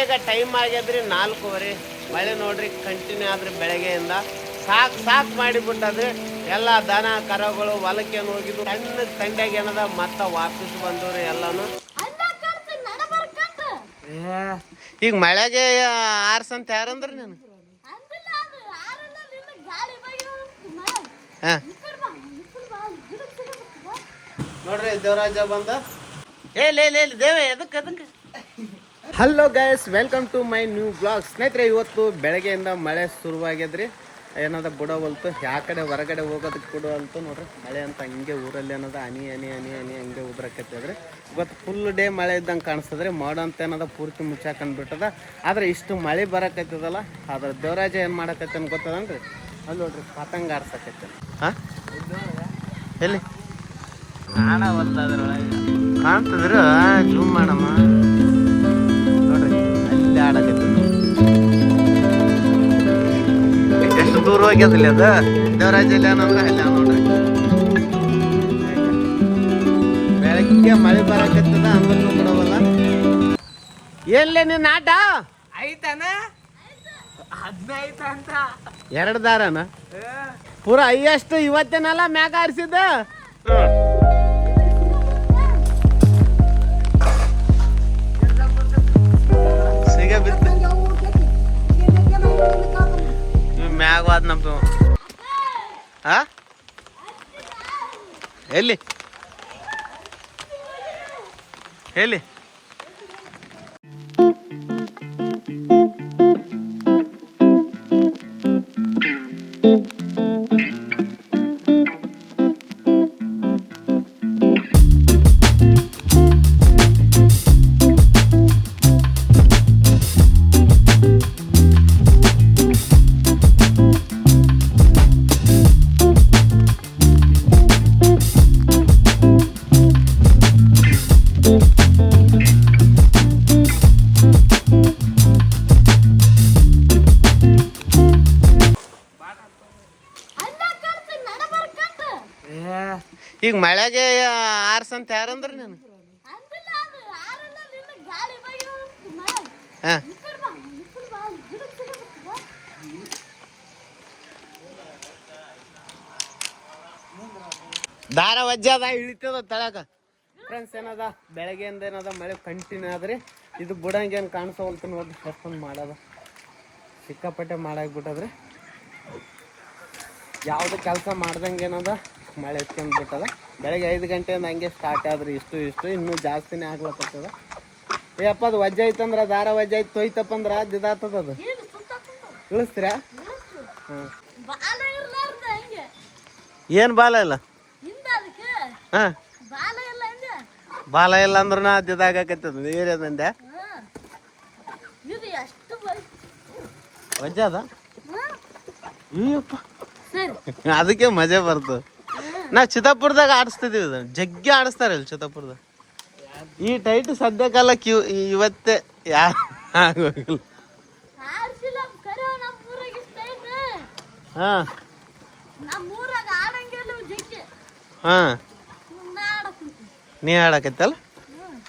ಈಗ ಟೈಮ್ ಆಗ್ಯದ್ರಿ ನಾಲ್ಕೂವರೆ. ಮಳೆ ನೋಡ್ರಿ ಕಂಟಿನ್ಯೂ ಆದ್ರೆ ಬೆಳಗ್ಗೆಯಿಂದ ಸಾಕ್ ಸಾಕ್ ಮಾಡಿಬಿಟ್ಟದ್ರಿ ಎಲ್ಲ ದನ ಕರಗಳು ಹೊಲಕ್ಕೆ ಹೋಗಿದ್ದು ಸಣ್ಣ ತಂಡ್ಯಾಗ ಏನದ ಮತ್ತ ವಾಪಸ್ ಬಂದವ್ರಿ ಎಲ್ಲಾನು. ಈಗ ಮಳೆಗೆ ಆರ್ಸಂತ ಯಾರಂದ್ರಿ ನಾನು? ನೋಡ್ರಿ ದೇವರಾಜ ಬಂದ. ಏ ಲೇ ಲೇ, ದೇವ ಎದಕ್ಕೆ ಅದಕ್ಕೆ hello guys welcome to my new blog ಸ್ನೇಹಿತರೆ ಇವತ್ತು ಬೆಳಗ್ಗೆಯಿಂದ ಮಳೆ ಶುರುವಾಗ್ಯದ್ರಿ. ಏನದ ಬಿಡೋವಲ್ತು ಯಾ ಕಡೆ ಹೊರಗಡೆ ಹೋಗೋದಕ್ಕೆ ಅಂತ ನೋಡ್ರಿ. ಮಳೆ ಅಂತ ಹಂಗೆ ಊರಲ್ಲಿ ಏನದ ಹನಿ ಹನಿ ಹನಿ ಹನಿ ಹಂಗೆ ಉದ್ರಕತ್ತದ್ರಿ ಇವತ್ತು ಫುಲ್ ಡೇ ಮಳೆ ಇದ್ದಂಗೆ ಕಾಣಿಸ್ತದ್ರಿ. ಮೋಡ ಅಂತ ಏನದ ಪೂರ್ತಿ ಮುಚ್ಚಾಕೊಂಡ್ಬಿಟ್ಟದ ಆದ್ರೆ ಇಷ್ಟು ಮಳೆ ಬರಕತ್ತದಲ್ಲ ಆದ್ರೆ ದೇವರಾಜ ಏನು ಮಾಡಕತ್ತೇನು ಗೊತ್ತದನ್ರಿ ಅಲ್ಲಿ ನೋಡ್ರಿ ಪತಂಗ ಆಡ್ಸಕತ್ತ ಹಾಂ? ಎಲ್ಲಿ? ಕಾಣ್ತದ್ರ? ಜೂಮ್ ಮಾಡಮ್ಮ. ಅಲ್ಲಿ ಆಡಕತ್ತ ಎಷ್ಟು ದೂರ ಹೋಗ್ಯದಿಲ್ಲ ಅದ? ದೇವರಾಜ ಇಲ್ಲ ಅನ್ನೋದ್ರ ಅಲ್ಲಿ ನೋಡ್ರಿ. ಬೆಳಗ್ಗೆ ಮಳೆ ಬರಕತ್ತದ ಅಂದ್ರೂ ಬಿಡವಲ್ಲ. ಎಲ್ಲೇ ನಿನ್ನ ಆಟ? ಐತನ? ಹದಿನೈದು ಅಂತ. ಎರಡು ದಾರನ? ಪೂರ ಅಯ್ಯಷ್ಟು ಇವತ್ತೇನಲ್ಲ ಮ್ಯಾಗ ಆರಿಸಿದ್ದ ಮ್ಯಾಗ ವಾದ ನಮ್ದು ಆ? ಎಲ್ಲಿ? ಎಲ್ಲಿ ಈಗ ಮಳೆಗೆ ಆರ್ಸಂತ ಯಾರಂದ್ರ ನಾನು? ಹಾ. ದಾರ ವಜ್ಜದ ಇಳಿತದ ತಳಕ ಫ್ರೆಂಡ್ಸ್ ಏನದ? ಬೆಳಗ್ಗೆಯಿಂದ ಏನದ? ಮಳೆ ಕಂಟಿನ್ಯೂ ಆದ್ರಿ ಇದು ಬುಡಂಗೇನು ಕಾಣಿಸೋಲ್ತ ನೋಡಿ ಎಷ್ಟೊಂದು ಮಾಡೋದು. ಸಿಕ್ಕಾಪಟ್ಟೆ ಮಾಡಾಕ್ಬಿಟ್ಟದ್ರಿ ಯಾವ್ದು ಕೆಲಸ ಮಾಡ್ದಂಗೆ ಏನದ? ಮಳೆ ಎತ್ಕೊಂಡ್ ಬಿಟ್ಟದ. ಬೆಳಗ್ಗೆ ಐದು ಗಂಟೆಯಿಂದ ಹಂಗೆ ಸ್ಟಾರ್ಟ್ ಆದ್ರೆ ಇಷ್ಟು ಇಷ್ಟು. ಇನ್ನೂ ಜಾಸ್ತಿನೇ ಆಗ್ಲತ್ತದ. ಏಪ್ಪ ಅದು ವಜ್ಜೆ ಐತಂದ್ರ ದಾರ ವಜ್ಜೆ ಐತ್ ತೊಯ್ತಪ್ಪ ಅಂದ್ರ ಅದು ಇದಾಗ್ತದ ಅದು. ಇಳಿಸ್ತೀರಾ? ಹಾಂ. ಬಾಲ ಇರ್ಲಾರ್ದ ಏನು ಬಾಲ ಇಲ್ಲ? ಹಾಂ. ಬಾಲ ಇಲ್ಲ ಅಂದ್ರ ಬಾಲ ಇಲ್ಲ ಅಂದ್ರೂ ಅದು ಇದಾಗಕತ್ತದ ನೀರೇದಂದೆ ವಜ್ಜೆ ಅದ? ಸರಿ. ಅದಕ್ಕೆ ಮಜಾ ಬರ್ತದೆ ನಾ ಚಿತ್ತಾಪುರದಾಗ ಆಡಿಸ್ತಿದ್ದೀವಿ ಇದನ್ನ ಜಗ್ಗಿ ಆಡಿಸ್ತಾರೆ ಇಲ್ಲಿ ಚಿತ್ತಾಪುರದಾಗ ಈ ಟೈಟ್ ಸದ್ಯಕಾಲ ಕ್ಯೂ ಇವತ್ತೇ ಯಾರು ಆಗೋಗಿಲ್ಲ ಹಾಂ. ಹಾಂ. ನಾ ಆಡಕತ್ತಲ್ಲ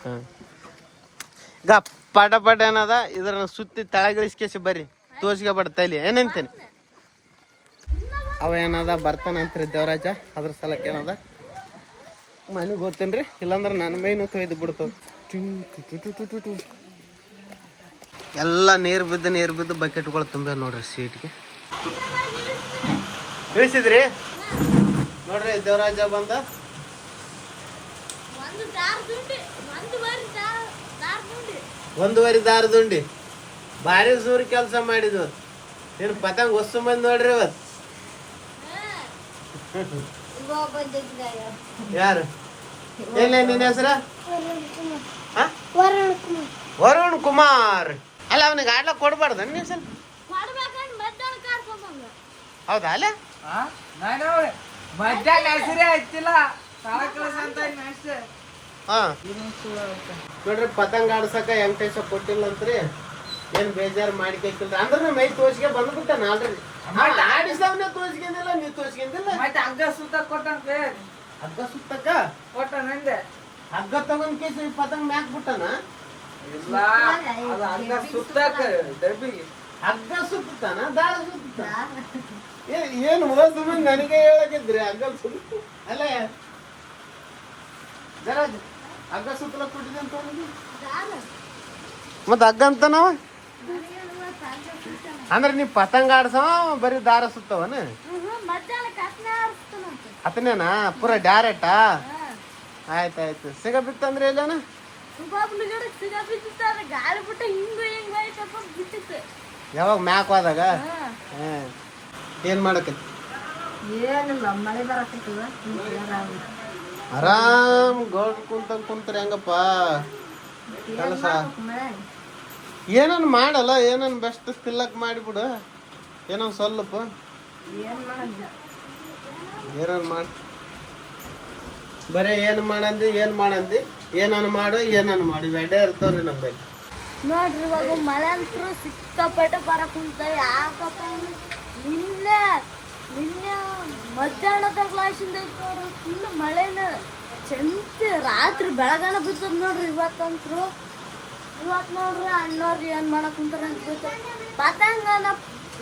ಹಾಂ. ಈಗ ಪಟ ಪಟ ಏನದ? ಇದ್ರ ಸುತ್ತಿ ತಳಗಿಳಿಸ್ಕೇಸಿ ಬರ್ರಿ. ತೋರ್ಸ್ಕೊಬೇಡ ತೈಲಿ. ಏನಂತೀನಿ ಅವ ಏನದ ಬರ್ತಾನಂತ್ರಿ ದೇವರಾಜ? ಅದ್ರ ಸಲಕ್ಕೆ ಏನದ? ಮನೆಗೆ ಗೊತ್ತೇನ್ರಿ ಇಲ್ಲಾಂದ್ರೆ ನನ್ನ ಮೈನು ಕೈದು ಬಿಡ್ತವೆ ಎಲ್ಲ ನೀರು ಬಿದ್ದು ನೀರು ಬಿದ್ದು ಬಕೆಟ್ಗಳು ತುಂಬ ನೋಡ್ರಿ ಸೀಟ್ಗೆ ಇಳಿಸಿದ್ರಿ? ನೋಡ್ರಿ ದೇವರಾಜ ಬಂದ. ಒಂದು ದಾರ್ ದುಂಡಿ ಒಂದು ಬರಿ ದಾರ್ ದಾರ್ ದುಂಡಿ. ಒಂದೂವರೆ ದಾರದುಂಡಿ ಭಾರಿ ಸೂರ್ ಕೆಲಸ ಮಾಡಿದ್ವು ಏನು ಪತಂಗ ಹೊಸ ಬಂದು ನೋಡ್ರಿ ಇವತ್ತು ಯಾರು? ಏನ ನಿನ್ನ ಹೆಸರ? ವರುಣ್ ಕುಮಾರ್ ಅಲ್ಲ ಅವನಿಗೆ ಆಡ್ಲಕ್ ಕೊಡ್ಬಾರ್ದ ಮಧ್ಯಾಹ್ನ ಕಾರ್ಕೊಂಬಂದ. ಹೌದಾ ಅಲ್ಲ? ನಾನು ಮಧ್ಯಾಹ್ನ ಹೆಸರೇ ನೋಡ್ರಿ ಪತಂಗ ಆಡ್ಸಕ ವೆಂಕಟೇಶ ಕೊಟ್ಟಿಲ್ಲ ಅಂತ್ರಿ. ಏನ್ ಬೇಜಾರ್ ಮಾಡ್ಬೇಕಿಲ್ರಿ ಅಂದ್ರೆ ಮೈ ತೋರ್ಸ್ಗೆ ಬಂದ್ಬಿಟ್ಟಾನ ಆಲ್ರೆಡಿ ಆಡಿಸವನ್ನ ತೋರ್ಸ್ಕೊಂಡಿಲ್ಲ ನೀ ತೋರ್ಸ್ಕೊಂಡಿಲ್ಲ? ಮತ್ತೆ ಹಗ್ಗ ಸುತ್ತ ಕೊಟ್ಟಂತೆ ಹಗ್ಗ ಸುತ್ತಕ್ಕ? ಕೊಟ್ಟ ನಂದೆ ಹಗ್ಗ ತಗೊಂಡ್ ಕೇಸಿ ಪದಂಗ ಮ್ಯಾಕ್ ಬಿಟ್ಟನ? ಇಲ್ಲ ಅದು ಹಂಗ ಸುತ್ತಾಕ ಡಬ್ಬಿಗೆ ಹಗ್ಗ ಸುತ್ತಾನ ದಾರ ಸುತ್ತ ಏನು ಮಂದಿ ನನಗೆ ಹೇಳಕಿದ್ರಿ ಹಗ್ಗ ಸುತ್ತ. ಅಲ್ಲ. ಜರ ಹಗ್ಗ ಸುತ್ತಲ ಕೊಟ್ಟಿದೆ ಅಂತ ಮತ್ತೆ ಹಗ್ಗ ಅಂತನವ? ಅಂದ್ರೆ ನೀವು ಪತಂಗ ಆಡ್ಸವ ಬರೀ ದಾರ ಸುತ್ತವನ? ಅತನೇನ? ಪೂರ ಡೈರೆಕ್ಟಾ ಆಯ್ತಾಯ್ತು. ಸಿಗ ಬಿತ್ತಂದ್ರೆ ಇಲ್ಲೇನ ಯಾವಾಗ ಮ್ಯಾಕ್ ಹೋದಾಗ. ಏನ್ ಮಾಡಕತ್ತಿ ಏನಿಲ್ಲ ಮಳೆ ಬರಕತ್ತದ ಆರಾಮ್ ಗೋಲ್ಡ್ ಕುಂತ ಕುಂತ್ರಿ ಹೆಂಗಪ್ಪ? ಕೆಲಸ. ಏನನ್ ಮಾಡಲ್ಲ ಏನನ್ ಬೆಸ್ಟ್ ತಿಲ್ಲಕ್ ಮಾಡಿಬಿಡು. ಏನೋ ಸ್ವಲ್ಪ ಏನನ್ ಮಾಡ ಬರೇ ಏನ್ ಮಾಡಂದಿ ಏನ್ ಮಾಡಂದಿ? ಏನನ್ ಮಾಡು ಏನನ್ ಮಾಡು ಇವೆರಡೇ ಇರ್ತಾವ್ರಿ ನಮ್ಮಲ್ಲಿ ನೋಡ್ರಿ ಇವಾಗ ಮಳೆ ಅಂತೂ ಸಿಕ್ಕಾಪಟ್ಟೆ ಬರಕ್ ಕುಂತ ಯಾಕಪ್ಪ ಅಂದ್ರೆ ನಿನ್ನೆ ನಿನ್ನೆ ಮಧ್ಯಾಹ್ನದ ಕ್ಲಾಸಿಂದ ನೋಡ್ರಿ ಫುಲ್ ಮಳೆನ ಚಂತ ರಾತ್ರಿ ಬೆಳಗಾನ ಬಿತ್ತದ ನೋಡ್ರಿ ಇವತ್ತಂತ್ರು. ಇವತ್ತು ನೋಡ್ರಿ ಅಣ್ಣವ್ರು ಏನ್ ಮಾಡಕ್ ಕುಂತಾರ ಅಂತ ಗೊತ್ತ? ಪತಂಗ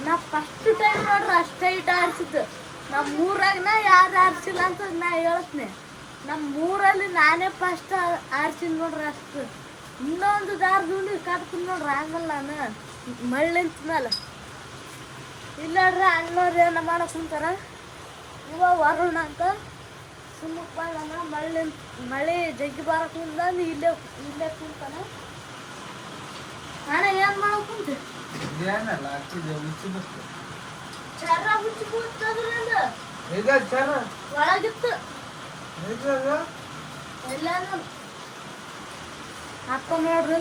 ನಾ ಫಸ್ಟ್ ಟೈಮ್ ನೋಡ್ರಿ ಅಷ್ಟೇ ಇಟ್ಟು ಆಡ್ಸಿದ್ದು. ನಮ್ಮ ಊರಾಗ ನಾ ಯಾರು ಆರ್ಸಿಲ್ಲ ಅಂತ ನಾ ಹೇಳ್ತೀನಿ. ನಮ್ಮ ಊರಲ್ಲಿ ನಾನೇ ಫಸ್ಟ್ ಆರ್ಸಿನ್ ನೋಡ್ರಿ ಅಷ್ಟು. ಇನ್ನೊಂದು ದಾರದುಂಡಿ ಕಟ್ತೀನಿ ನೋಡ್ರಿ ಆಗಲ್ಲ ನಾನು. ಮಳ್ಳಿಂತ ಮೇಲೆ ಇಲ್ಲ ನೋಡ್ರಿ ಏನ ಮಾಡಕ್ ಕುಂತಾರ? ಇವ ವರುಣ ಅಂತ. ಸುಮ್ಮಪ್ಪ ನನ್ನ ಮಳ್ಳಿ ಮಳೆ ಜಗ್ಗಿ ಬರಕ್ ಕುಂತ ಇಲ್ಲೇ ಇಲ್ಲೇ ಕುಂತಾನ. ಅಣ್ಣ ಏನ್ ಮಾಡಕ್ ಕುಂತ ಏನಲ್ಲ ಹಚ್ಚಿದೆ ಹುಚ್ಚು ಬಸ್ತು ಚರ ಹುಚ್ಚಿ ಕೂತದ್ರಿಂದ ಈಗ ಚರ ಒಳಗಿತ್ತು. ಈಗ ಎಲ್ಲ ಅಪ್ಪ ನೋಡ್ರಿ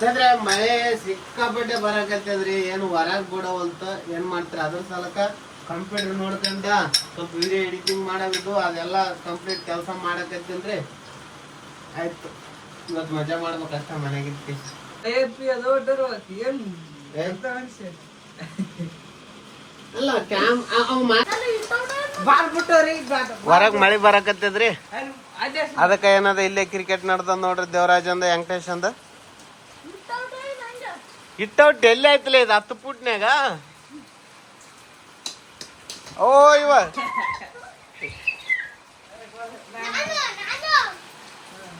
ಅಂದ್ರೆ ಮಳೆ ಸಿಕ್ಕಾಪಟ್ಟೆ ಬರಕತ್ತದ್ರಿ ಏನು ಹೊರಗ್ ಅಂತ ಏನ್ ಮಾಡ್ತಾರೆ? ಅದ್ರ ಸಲಕ ಕಂಪ್ಯೂಟರ್ ನೋಡ್ಕೊಂಡ ಸ್ವಲ್ಪ ವಿಡಿಯೋ ಎಡಿಟಿಂಗ್ ಮಾಡಬೇಕು ಅದೆಲ್ಲ ಕಂಪ್ಲೀಟ್ ಕೆಲಸ ಮಾಡಕತ್ತೀನ್ರಿ? ಆಯ್ತು. ಇವತ್ತು ಮಜಾ ಮಾಡ್ಬೇಕಷ್ಟ ಹೊರಗ್ ಮಳೆ ಬರಕತ್ತದ್ರಿ? ಅದೇ ಅದಕ್ಕೆ ಏನದ ಇಲ್ಲೇ ಕ್ರಿಕೆಟ್ ನಡ್ದ ನೋಡ್ರಿ ದೇವರಾಜ್ ಅಂದ ವೆಂಕಟೇಶ್ ಅಂದ ಇಟ್ಟೌಟ್ ಎಲ್ಲಿ ಆಯ್ತಲ್ಲ ಇದು ಹತ್ತು ಪುಟ್ನ್ಯಾಗ? ಓ ಇವ ನಾನು ನಾನು ನೀನು ಬ್ಯಾಟಿಂಗ್ ಎಷ್ಟು ಆಟ ನೀನಾದ್ರೆ ನಾನು ಏ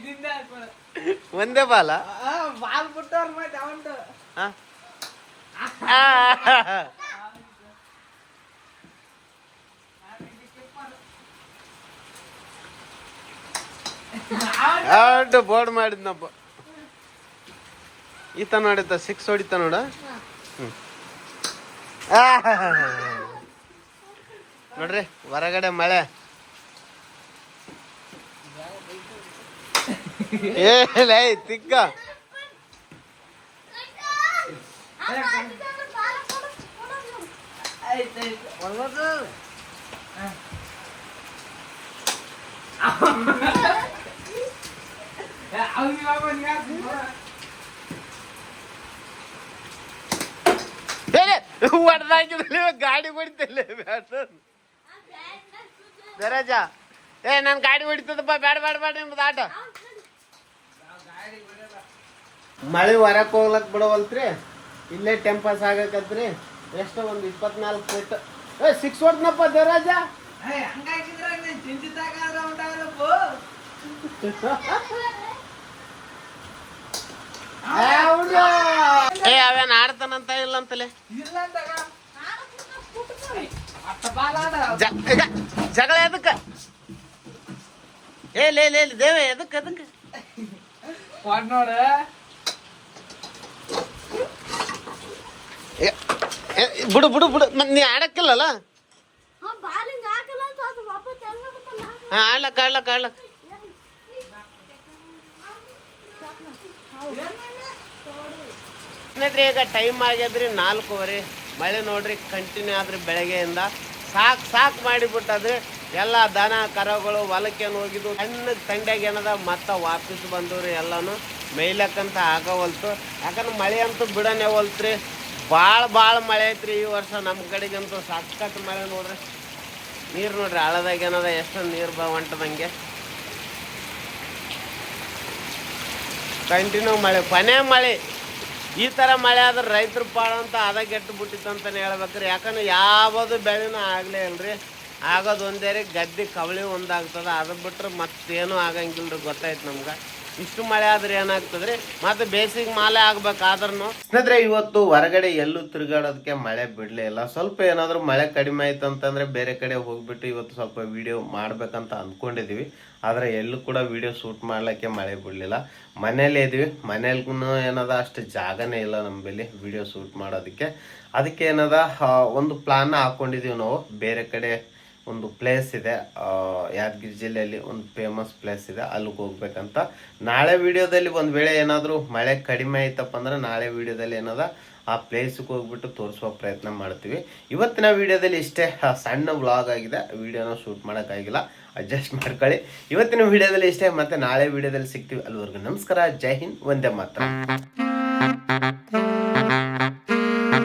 ದಿಂದ ಹಾಕ್ಬೇಡ. ಒಂದೇ ಬಾಲ ಆ, ಬಾಲ್ ಬಿಟ್ಟವ್ರ ಮತ್ತೆ ಅವಂಟು ಆ? ಅಡ್ಡ ಬೋರ್ಡ್ ಮಾಡಿದ್ನಪ್ಪ ಈತ ನೋಡಿತ ಸಿಕ್ಸ್ ಹೊಡಿತ ನೋಡ ಹ್ಮ್. ಆ, ನೋಡ್ರಿ ಹೊರಗಡೆ ಮಳೆ ಏ ಲೈ, ತಿಕ್ಕ ಆಯ್ತಾಯ್ತು ಒಳ್ಳೆದು ಅವ್ನಿಗೆ ಬಾಬನ್ ಯಾಕೆ ಹೊಡೆದಾಕಿದ್ರೆ ಗಾಡಿ ಹೊಡಿತಿಲ್ಲ ಬ್ಯಾಟ ದರಾಜ ಏ ನನ್ ಗಾಡಿ ಹೊಡಿತದಪ್ಪ ಬ್ಯಾಡ ಬ್ಯಾಡ ಬ್ಯಾಡ ನಿಮ್ದು ಆಟ. ಮಳೆ ಹೊರಕ್ ಹೋಗ್ಲಕ್ ಬಿಡವಲ್ತ್ರಿ? ಇಲ್ಲೇ ಟೆಂಪಸ್ ಆಗಕತ್ರಿ. ಎಷ್ಟೋ ಒಂದು ಇಪ್ಪತ್ನಾಲ್ಕು ಫೀಟ್ ಏ ಸಿಕ್ಸ್ ಹೊಡ್ನಪ್ಪ ದೇವರಾಜ ಹಂಗಾಗಿದ್ರೆ ನೀನ್ ಚಿಂತಿತಾಗಾದ್ರೆ ಉಂಟಾಗಲ್ಲಪ್ಪ ಏ ಅವೇನ್ ಆಡ ಜಗಳ ಎದಕ್ಕ? ಏ ಲೇ ಲೇ ಲೇ, ದೇವ ಎದಕ್ಕ ಎದಕ್ಕ? ನೋಡು. ಬಿಡು ಬಿಡು ಬಿಡು. ಮತ್ ನೀ ಆಡಕ್ಕಿಲ್ಲಲ್ಲ? ಆಡ್ಲಕ್ಕ ಹಾ ಆಡ್ಲಕ್ ಆಡ್ಲಕ್ ಆಡ್ಲಕ್ ಸ್ನೇಹಿತರೆ, ಈಗ ಟೈಮ್ ಆಗ್ಯದ್ರಿ ನಾಲ್ಕೂವರೆ. ಮಳೆ ನೋಡ್ರಿ ಕಂಟಿನ್ಯೂ ಆದ್ರಿ ಬೆಳಗ್ಗೆಯಿಂದ ಸಾಕ್ ಸಾಕ್ ಮಾಡಿಬಿಟ್ಟದ್ರಿ ಎಲ್ಲ ದನ, ಕರಗಳು, ಹೊಲಕ್ಕೇನು ಹೋಗಿದ್ದು ಸಣ್ಣ ತಂಡ್ಯಾಗ ಏನದ, ಮತ್ತೆ ವಾಪಸ್ ಬಂದವ್ರಿ ಎಲ್ಲಾನು ಮೇಯ್ಲಕ್ಕಂತ ಆಗವಲ್ತು ಯಾಕಂದ್ರೆ ಮಳೆ ಅಂತೂ ಬಿಡನೆ ಹೊಲ್ತ್ರಿ. ಭಾಳ ಭಾಳ ಮಳೆ ಐತ್ರಿ ಈ ವರ್ಷ ನಮ್ಮ ಕಡೆಗಂತೂ. ಸಖತ್ ಮಳೆ ನೋಡ್ರಿ. ನೀರು ನೋಡ್ರಿ, ಹಳದಾಗ ಏನದ, ಎಷ್ಟು ನೀರು ಬಾ ಹೊಂಟದಂಗೆ. ಕಂಟಿನ್ಯೂ ಮಳೆ, ಕೊನೆ ಮಳೆ. ಈ ಥರ ಮಳೆ ಆದ್ರೆ ರೈತರ ಪಾಡಂತ ಅದ ಗೆಟ್ಟು ಅಂತಲೇ ಹೇಳ್ಬೇಕ್ರಿ. ಯಾಕಂದ್ರೆ ಯಾವುದು ಬೆಳೆನೂ ಆಗಲೇ ಇಲ್ರಿ. ಆಗೋದು ಒಂದೇ ರೀ ಗದ್ದೆ ಕವಳಿ ಒಂದಾಗ್ತದ. ಅದು ಬಿಟ್ರೆ ಮತ್ತೇನು ಆಗಂಗಿಲ್ಲ ರೀ ಗೊತ್ತಾಯ್ತು ನಮ್ಗೆ. ಇಷ್ಟು ಮಳೆ ಆದ್ರೆ ಏನಾಗ್ತದ್ರಿ ಮತ್ತೆ ಬೇಸಿಗೆ ಮಾಲೆ ಆಗ್ಬೇಕಾದ್ರೂ ಸ್ನೇಹಿತರೆ, ಇವತ್ತು ಹೊರಗಡೆ ಎಲ್ಲೂ ತಿರುಗಾಡೋದಕ್ಕೆ ಮಳೆ ಬಿಡ್ಲೇ ಇಲ್ಲ. ಸ್ವಲ್ಪ ಏನಾದರೂ ಮಳೆ ಕಡಿಮೆ ಆಯ್ತು ಅಂತಂದ್ರೆ ಬೇರೆ ಕಡೆ ಹೋಗ್ಬಿಟ್ಟು ಇವತ್ತು ಸ್ವಲ್ಪ ವಿಡಿಯೋ ಮಾಡ್ಬೇಕಂತ ಅನ್ಕೊಂಡಿದೀವಿ. ಆದ್ರೆ ಎಲ್ಲೂ ಕೂಡ ವಿಡಿಯೋ ಶೂಟ್ ಮಾಡ್ಲಿಕ್ಕೆ ಮಳೆ ಬಿಡ್ಲಿಲ್ಲ. ಮನೇಲೇ ಇದೀವಿ. ಮನೇಲಿಗೂ ಏನದ, ಅಷ್ಟು ಜಾಗನೇ ಇಲ್ಲ ನಮ್ಮಲ್ಲಿ ವಿಡಿಯೋ ಶೂಟ್ ಮಾಡೋದಕ್ಕೆ. ಅದಕ್ಕೆ ಏನದ ಒಂದು ಪ್ಲಾನ್ ಹಾಕೊಂಡಿದೀವಿ ನಾವು. ಬೇರೆ ಕಡೆ ಒಂದು ಪ್ಲೇಸ್ ಇದೆ ಯಾದಗಿರಿ ಜಿಲ್ಲೆಯಲ್ಲಿ ಒಂದು ಫೇಮಸ್ ಪ್ಲೇಸ್ ಇದೆ, ಅಲ್ಲಿಗೆ ಹೋಗ್ಬೇಕಂತ. ನಾಳೆ ವಿಡಿಯೋದಲ್ಲಿ ಒಂದು ವೇಳೆ ಏನಾದರೂ ಮಳೆ ಕಡಿಮೆ ಆಯ್ತಪ್ಪ ಅಂದ್ರೆ ನಾಳೆ ವಿಡಿಯೋದಲ್ಲಿ ಏನದ, ಆ ಪ್ಲೇಸಿಗೆ ಹೋಗ್ಬಿಟ್ಟು ತೋರಿಸುವ ಪ್ರಯತ್ನ ಮಾಡ್ತೀವಿ. ಇವತ್ತಿನ ವಿಡಿಯೋದಲ್ಲಿ ಇಷ್ಟೇ ಸಣ್ಣ ವ್ಲಾಗ್ ಆಗಿದೆ, ವಿಡಿಯೋನ ಶೂಟ್ ಮಾಡೋಕ್ಕಾಗಿಲ್ಲ ಅಡ್ಜಸ್ಟ್ ಮಾಡ್ಕೊಳ್ಳಿ. ಇವತ್ತಿನ ವಿಡಿಯೋದಲ್ಲಿ ಇಷ್ಟೇ, ಮತ್ತೆ ನಾಳೆ ವಿಡಿಯೋದಲ್ಲಿ ಸಿಗ್ತೀವಿ. ಅಲ್ಲಿವರೆಗೂ ನಮಸ್ಕಾರ, ಜೈ ಹಿಂದ್ ಒಂದೇ ಮಾತ್ರ.